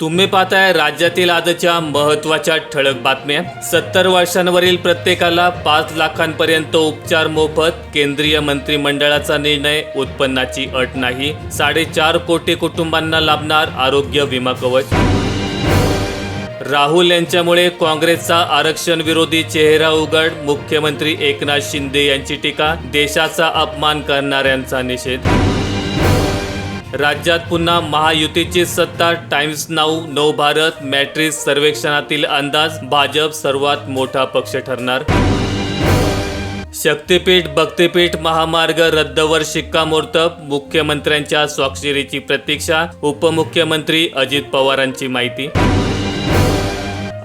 तुम्ही पाहताय राज्यातील आजच्या महत्त्वाच्या ठळक बातम्या. सत्तर वर्षांवरील प्रत्येकाला पाच लाखांपर्यंत उपचार मोफत केंद्रीय मंत्रिमंडळाचा निर्णय उत्पन्नाची अट नाही. साडेचार कोटी कुटुंबांना लाभणार आरोग्य विमा कवच. राहुल यांच्यामुळे काँग्रेसचा आरक्षण विरोधी चेहरा उघड. मुख्यमंत्री एकनाथ शिंदे यांची टीका देशाचा अपमान करणाऱ्यांचा निषेध. राज्यात पुन्हा महायुतीची सत्ता टाइम्स नाऊ नव भारत मॅट्रिक्स सर्वेक्षणातील अंदाज भाजप सर्वात मोठा पक्ष ठरणार. शक्तीपीठ भक्तीपीठ महामार्ग रद्दवर शिक्कामोर्तब मुख्यमंत्र्यांच्या स्वाक्षरीची प्रतीक्षा उपमुख्यमंत्री अजित पवारांची माहिती.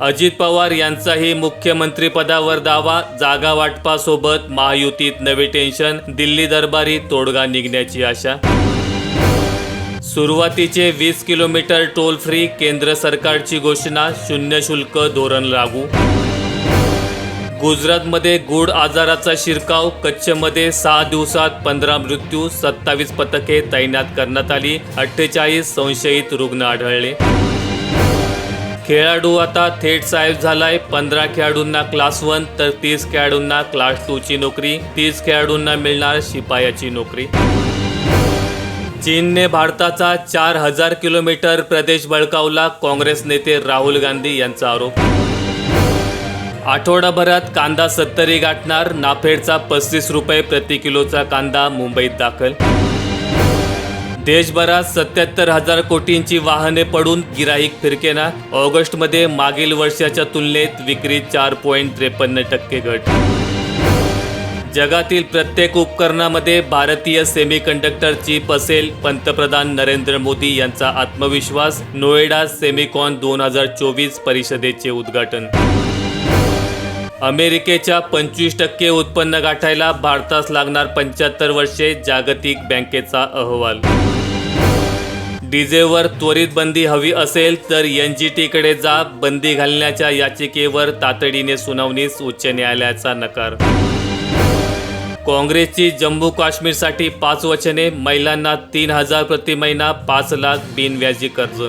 अजित पवार यांचाही मुख्यमंत्रीपदावर दावा जागा वाटपासोबत महायुतीत नवे टेन्शन दिल्ली दरबारी तोडगा निघण्याची आशा. सुरुवातीचे वीस किलोमीटर टोल फ्री केंद्र सरकारची घोषणा शून्य शुल्क धोरण लागू. गुजरातमध्ये गूढ आजाराचा शिरकाव कच्छमध्ये सहा दिवसात पंधरा मृत्यू सत्तावीस पथके तैनात करण्यात आली अठ्ठेचाळीस संशयित रुग्ण आढळले. खेळाडू आता थेट साहेब झालाय पंधरा खेळाडूंना क्लास वन तर तीस खेळाडूंना क्लास टू ची नोकरी तीस खेळाडूंना मिळणार शिपायाची नोकरी. चीनने भारताचा चार हजार किलोमीटर प्रदेश बळकावला. काँग्रेस नेते राहुल गांधी यांचा आरोप. आठवडाभरात कांदा सत्तरी गाठणार. नाफेडचा पस्तीस रुपये प्रति किलोचा कांदा मुंबईत दाखल. देशभरात सत्याहत्तर हजार कोटींची वाहने पडून गिराईक फिरकेना. ऑगस्टमध्ये मागील वर्षाच्या तुलनेत विक्री चार पॉईंट त्रेपन्न टक्के घट. जगातील प्रत्येक उपकरणामध्ये भारतीय सेमीकंडक्टर चिप असेल पंतप्रधान नरेंद्र मोदी यांचा आत्मविश्वास नोएडा सेमिकॉन दोन हजार चोवीस परिषदेचे उद्घाटन. अमेरिकेच्या पंचवीस टक्के उत्पन्न गाठायला भारतास लागणार पंच्याहत्तर वर्षे जागतिक बँकेचा अहवाल. डीजेवर त्वरित बंदी हवी असेल तर एन जी टीकडे जा बंदी घालण्याच्या याचिकेवर तातडीने सुनावणीस उच्च न्यायालयाचा नकार. काँग्रेसची जम्मू काश्मीरसाठी पाच वचने महिलांना तीन हजार प्रति महिना पाच लाख बिनव्याजी कर्ज.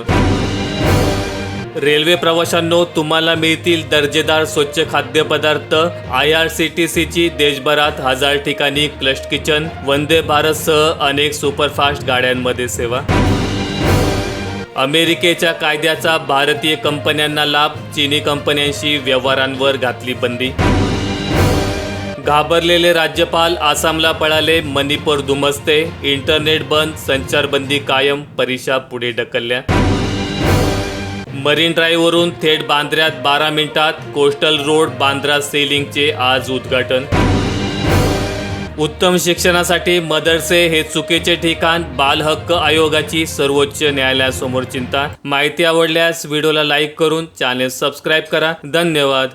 रेल्वे प्रवाशांनो तुम्हाला मिळतील दर्जेदार स्वच्छ खाद्यपदार्थ आय आर सी टी सीची देशभरात हजार ठिकाणी क्लस्ट किचन वंदे भारतसह अनेक सुपरफास्ट गाड्यांमध्ये सेवा. अमेरिकेच्या कायद्याचा भारतीय कंपन्यांना लाभ चीनी कंपन्यांशी व्यवहारांवर घातली बंदी. घाबरलेले राज्यपाल आसामला पळाले मणिपूर दुमसते इंटरनेट बंद संचारबंदी कायम परीक्षा पुढे ढकलल्या. मरीन ड्राईव्हवरून थेट बांद्र्यात बारा मिनिटात कोस्टल रोड बांद्रा सेलिंगचे आज उद्घाटन. उत्तम शिक्षणासाठी मदरसे हे चुकीचे ठिकाण बाल हक्क आयोगाची सर्वोच्च न्यायालयासमोर चिंता. माहिती आवडल्यास व्हिडिओला लाईक करून चॅनेल सबस्क्राईब करा. धन्यवाद.